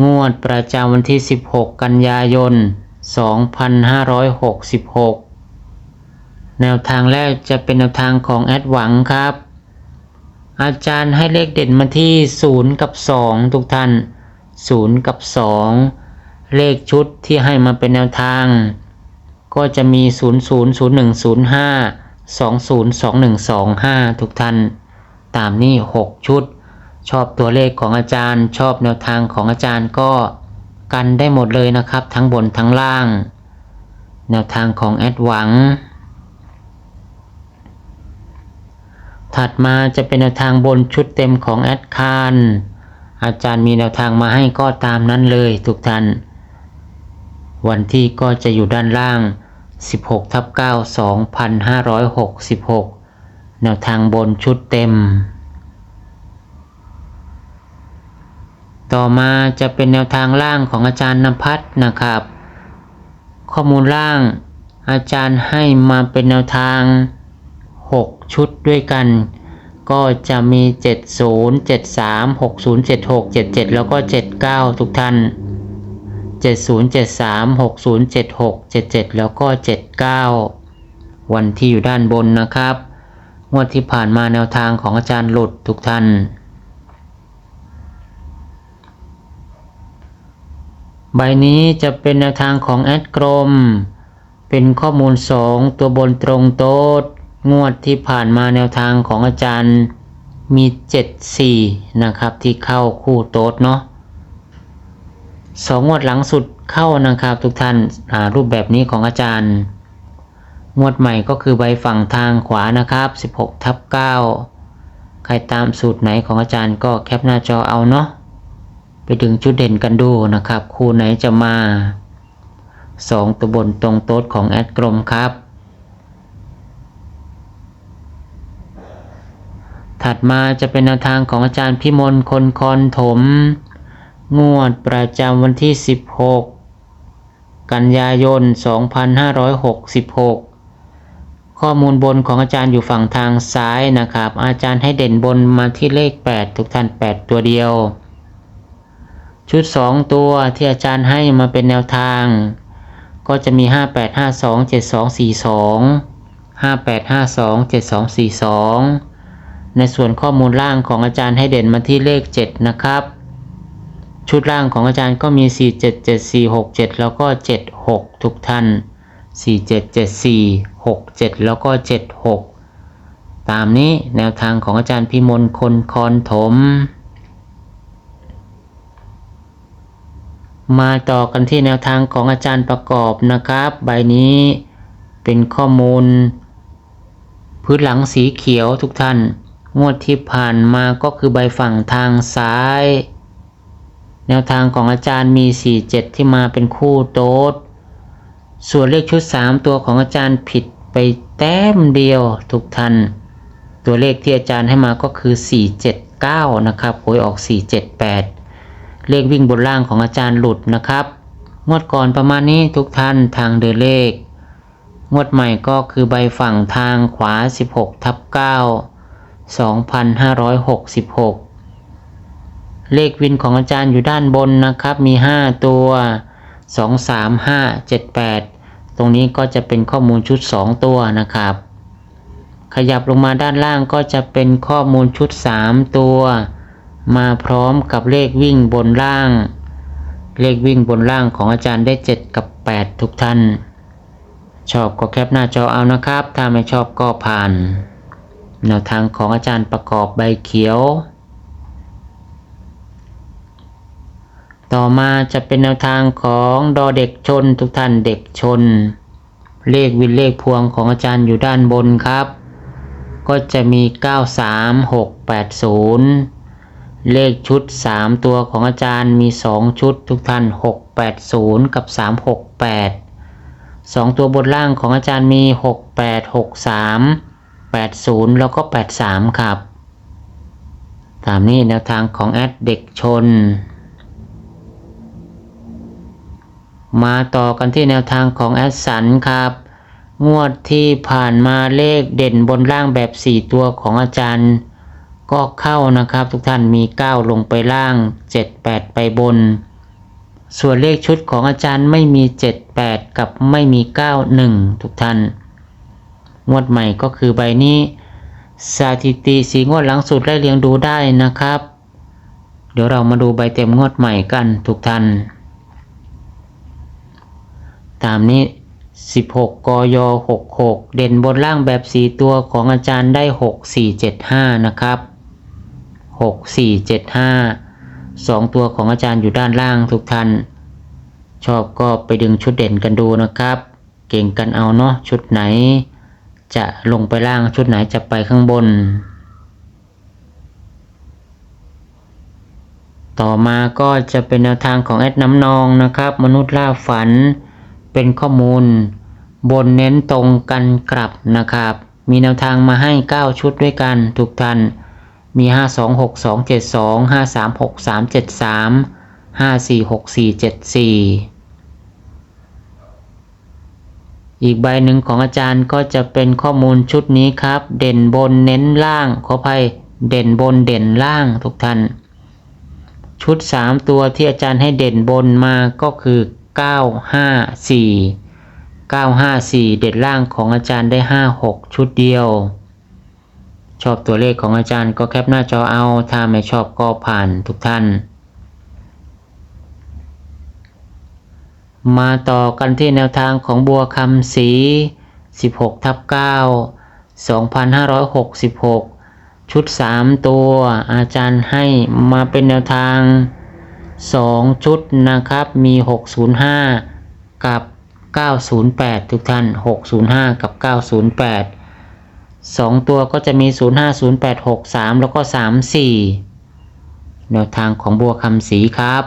งวดประจำวันที่ 16 กันยายน 2566 แนวทางแรกจะเป็นแนวทางของแอดหวังครับ อาจารย์ให้เลขเด่นมาที่ 0 กับ 2 ทุกท่าน 0 กับ 2 เลขชุดที่ให้มาเป็นแนวทาง ก็จะมี 0 0 0 1 0 5 2 0 2 1 2 5 ทุกท่าน ตามนี้ 6 ชุด ชอบตัวเลขของอาจารย์ ชอบแนวทางของอาจารย์ก็กันได้หมดเลยนะครับ ทั้งบนทั้งล่าง แนวทางของแอดหวัง ถัดมาจะเป็นแนวทางบนชุดเต็มของแอดคานอาจารย์มีแนวทางมาให้ก็ตามนั้นเลยทุกท่าน วันที่ก็จะอยู่ด้านล่าง 16ทับ9 2566 แนวทางบนชุดเต็ม ต่อมาจะเป็นแนวทางล่างของอาจารย์นภัทรนะครับ ข้อมูลล่างอาจารย์ให้มาเป็นแนวทาง 6 ชุดด้วยกัน ก็จะมี 70 73 60 76 77 แล้วก็ 79 ทุกท่าน 70 73 60 76 77 แล้วก็ 79 วันที่อยู่ด้านบนนะครับ งวดที่ผ่านมาแนวทางของอาจารย์หลุดทุกท่าน ใบนี้จะเป็นแนวทางของแอดกรม เป็นข้อมูล 2 ตัวบนตรงโต๊ดงวดที่ผ่านมาแนวทางของอาจารย์มี 74 นะครับ ที่เข้าคู่โต๊ดเนาะสองงวดหลังสุดเข้านะครับทุกท่านรูปแบบนี้ของอาจารย์ งวดใหม่ก็คือใบฝั่งทางขวานะครับ 16ทับ9ใครตามสูตรไหนของอาจารย์ก็แคปหน้าจอเอาเนาะ ไปดึงชุดเด่นกันดูนะครับ คู่ไหนจะมา 2 ตัวบนตรงโต๊ดของแอดกรมครับ ถัดมาจะเป็นแนวทางของอาจารย์พิมลคนคอนถม งวดประจำวันที่ 16 กันยายน 2566ข้อมูลบนของอาจารย์อยู่ฝั่งทางซ้ายนะครับ อาจารย์ให้เด่นบนมาที่เลข 8 ทุกท่าน 8 ตัวเดียว ชุด 2 ตัวที่อาจารย์ให้มาเป็นแนวทาง ก็จะมี 5852 7242 5852 7242 ในส่วนข้อมูลล่างของอาจารย์ให้เด่นมาที่เลข 7 นะครับ ชุดล่างของอาจารย์ก็มี 477467 แล้วก็ 76 ทุกท่าน 477467 แล้วก็ 76 ตามนี้แนวทางของอาจารย์พิมลคนคอนถม มาต่อกันที่แนวทางของอาจารย์ประกอบนะครับ ใบนี้เป็นข้อมูล พื้นหลังสีเขียวทุกท่าน งวดที่ผ่านมาก็คือใบฝั่งทางซ้าย แนวทางของอาจารย์มี 47 ที่มาเป็นคู่โต๊ด ส่วนเลขชุด 3 ตัวของอาจารย์ผิดไปแต้มเดียวทุกท่าน ตัวเลขที่อาจารย์ให้มาก็คือ 479 นะครับโอยออก 478 เลขวิ่งบนล่างของอาจารย์หลุดนะครับงวดก่อนประมาณนี้ทุกท่านทางเดินเลข งวดใหม่ก็คือใบฝั่งทางขวา 16ทับ9 2566 เลขวินของอาจารย์อยู่ด้านบนนะครับ มี 5 ตัว 2 3 5 7 8 ตรงนี้ก็จะเป็นข้อมูลชุด 2 ตัวนะครับ ขยับลงมาด้านล่างก็จะเป็นข้อมูลชุด 3 ตัว มาพร้อมกับเลขวิ่งบนล่าง เลขวิ่งบนล่างของอาจารย์ได้ 7 กับ 8 ทุกท่าน ชอบก็แคปหน้าจอเอานะครับ ถ้าไม่ชอบก็ผ่าน แนวทางของอาจารย์ประกอบใบเขียว ต่อมาจะเป็นแนวทางของดอเด็กชนทุกท่านเด็กชน เลขวินเลขพวงของอาจารย์อยู่ด้านบนครับ ก็จะมี 93680 เลขชุด 3 ตัวของอาจารย์มี 2 ชุดทุกท่าน680 กับ 368 2 ตัวบนล่างของอาจารย์มี 6863 80 แล้วก็ 83 ครับ ตามนี้แนวทางของแอดเด็กชน มาต่อกันที่แนวทางของแอดสันครับ งวดที่ผ่านมาเลขเด่นบนล่างแบบ 4 ตัวของอาจารย์ ก็เข้านะครับ ทุกท่านมี 9 ลงไปล่าง 7 8 ไปบน ส่วนเลขชุดของอาจารย์ไม่มี 7 8 กับไม่มี 9 1 ทุกท่านงวดใหม่ก็คือใบนี้สถิติสีงวดหลังสุดไล่เรียงดูได้นะครับ เดี๋ยวเรามาดูใบเต็มงวดใหม่กันทุกท่านตามนี้ 16 กย 66 เด่นบนล่างแบบ 4 ตัวของอาจารย์ได้ 6475 นะครับ 6475 2 ตัวของอาจารย์อยู่ด้านล่างทุกท่าน ชอบก็ไปดึงชุดเด่นกันดูนะครับ เก่งกันเอาเนาะชุดไหน จะลงไปล่างชุดไหนจะไปข้างบน ต่อมาก็จะเป็นแนวทางของแอดน้ำนองนะครับ มนุษย์ล่าฝันเป็นข้อมูล บนเน้นตรงกันกลับนะครับ มีแนวทางมาให้ 9 ชุดด้วยกันทุกท่าน มี 5 2 6 2 7 2 5 3 6 3 7 3 5 4 6 4 7 4 อีกใบหนึ่งของอาจารย์ก็จะเป็นข้อมูลชุดนี้ครับ เด่นบนเน้นล่างขออภัยเด่นบนเด่นล่างทุกท่าน ชุด 3 ตัวที่อาจารย์ให้เด่นบนมาก็คือ 954 954 เด่นล่างของอาจารย์ได้ 56 ชุดเดียว ชอบตัวเลขของอาจารย์ก็แคปหน้าจอเอา ถ้าไม่ชอบก็ผ่านทุกท่าน มาต่อกันที่แนวทางของบัวคำศรี16ทับ9 2566 ชุด 3 ตัว อาจารย์ให้มาเป็นแนวทาง 2 ชุดนะครับ มี 605 กับ 908 ทุกท่าน 605 กับ 908 2ตัวก็จะมี 050863 แล้วก็ 34 แนวทางของบัวคำศรีครับ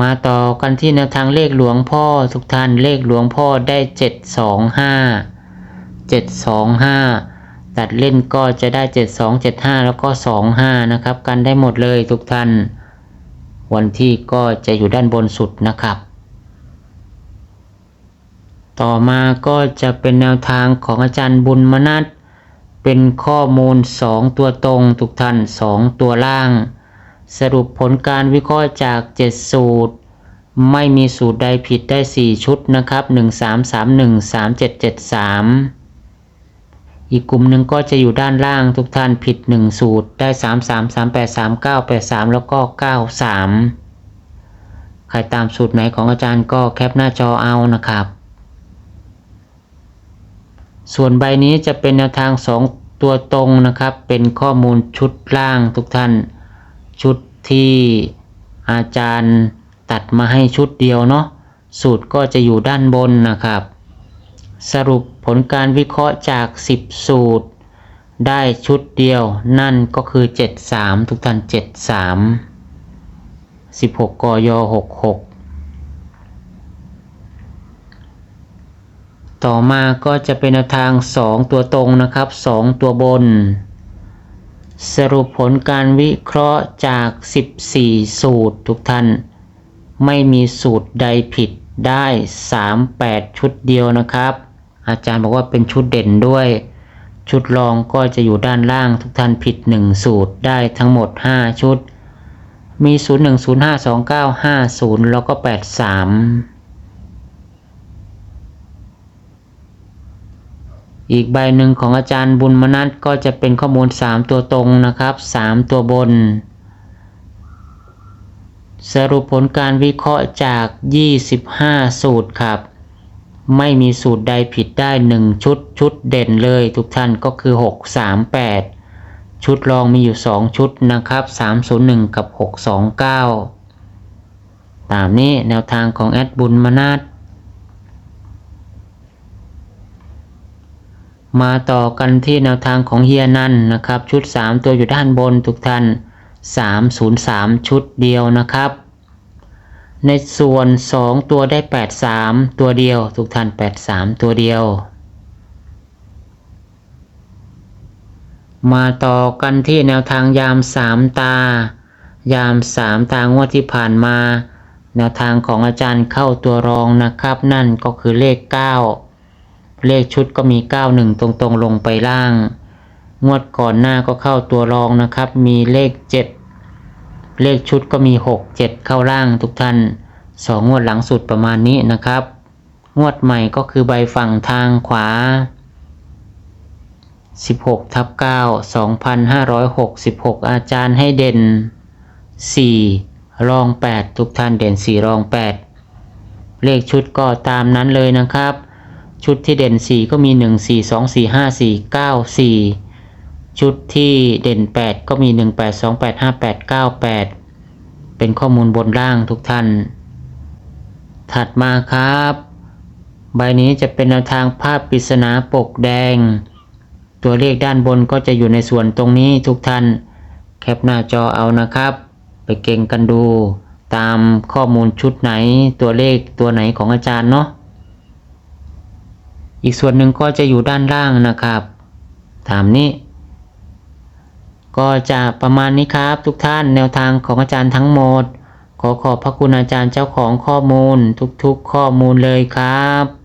มาต่อกันที่แนวทางเลขหลวงพ่อทุกท่านเลขหลวงพ่อได้ 725 725 ตัดเล่นก็จะได้ 7275 แล้วก็ 25 นะครับ กันได้หมดเลยทุกท่าน วันที่ก็จะอยู่ด้านบนสุดนะครับ ต่อมาก็จะเป็นแนวทางของอาจารย์บุญมนัทเป็นข้อมูล 2 ตัวตรงทุกท่าน 2 ตัวล่าง สรุปผลการวิเคราะห์จาก 7 สูตร ไม่มีสูตรใดผิดได้ 4 ชุดนะครับ 1 3 3 1 3 7 7 3 อีกกลุ่มหนึ่งก็จะอยู่ด้านล่างทุกท่านผิด 1 สูตรได้ 3 3 3 8 3 9 8 3 แล้วก็ 9 3 ใครตามสูตรไหนของอาจารย์ก็แคปหน้าจอเอานะครับ ส่วนใบนี้จะเป็นแนวทาง 2 ตัวตรงนะครับ เป็นข้อมูลชุดล่างทุกท่าน ชุดที่อาจารย์ตัดมาให้ชุดเดียวเนาะสูตรก็จะอยู่ด้านบนนะครับ สรุปผลการวิเคราะห์จาก 10 สูตร ได้ชุดเดียว นั่นก็คือ 73 ทุกท่าน 73 16กย66 ต่อมาก็จะเป็นแนวทาง 2 ตัวตรงนะครับ 2 ตัวบน สรุปผลการวิเคราะห์จาก 14 สูตรทุกท่าน ไม่มีสูตรใดผิดได้ 38 ชุดเดียวนะครับ อาจารย์บอกว่าเป็นชุดเด่นด้วย ชุดรองก็จะอยู่ด้านล่างทุกท่านผิด 1 สูตรได้ทั้งหมด 5 ชุด มี 0 1 0 5 2 9 5 0 แล้วก็ 83 อีกใบหนึ่งของอาจารย์บุญมนัทก็จะเป็นข้อมูล 3 ตัวตรงนะครับ 3 ตัวบน สรุปผลการวิเคราะห์จาก 25 สูตรครับ ไม่มีสูตรใดผิดได้ 1 ชุดชุดเด่นเลยทุกท่านก็คือ 638 ชุดรองมีอยู่ 2 ชุดนะครับ 301 กับ 629 ตามนี้แนวทางของแอดบุญมนัท มาต่อกันที่แนวทางของเฮียนันนะครับ ชุด 3 ตัวอยู่ด้านบนทุกท่าน 303 ชุดเดียวนะครับ ในส่วน 2 ตัวได้ 83 ตัวเดียว ทุกท่าน 83 ตัวเดียว มาต่อกันที่แนวทางยาม 3 ตา ยาม 3 ตางวดที่ผ่านมา แนวทางของอาจารย์เข้าตัวรองนะครับ นั่นก็คือเลข 9 เลขชุดก็มี 91 ตรงๆ ลงไปล่าง งวดก่อนหน้าก็เข้าตัวรองนะครับ มีเลข 7 เลขชุดก็มี 6 7 เข้าล่างทุกท่านสองงวดหลังสุดประมาณนี้นะครับ งวดใหม่ก็คือใบฝั่งทางขวา 16ทับ9 2566 อาจารย์ให้เด่น 4 รอง 8 ทุกท่านเด่น 4 รอง 8 เลขชุดก็ตามนั้นเลยนะครับ ชุดที่เด่น 4 ก็มี 1 4 2 4 5 4 9 4 ชุดที่เด่น 8 ก็มี 1 8 2 8 5 8 9 8 เป็นข้อมูลบนล่างทุกท่าน ถัดมาครับ ใบนี้จะเป็นแนวทางภาพปริศนาปกแดง ตัวเลขด้านบนก็จะอยู่ในส่วนตรงนี้ทุกท่าน แคปหน้าจอเอานะครับ ไปเก่งกันดู ตามข้อมูลชุดไหนตัวเลขตัวไหนของอาจารย์เนาะ อีกส่วนหนึ่งก็จะอยู่ด้านล่างนะครับ ตามนี้ ก็จะประมาณนี้ครับ ทุกท่านแนวทางของอาจารย์ทั้งหมด ขอขอบพระคุณอาจารย์เจ้าของข้อมูลทุกๆข้อมูลเลยครับ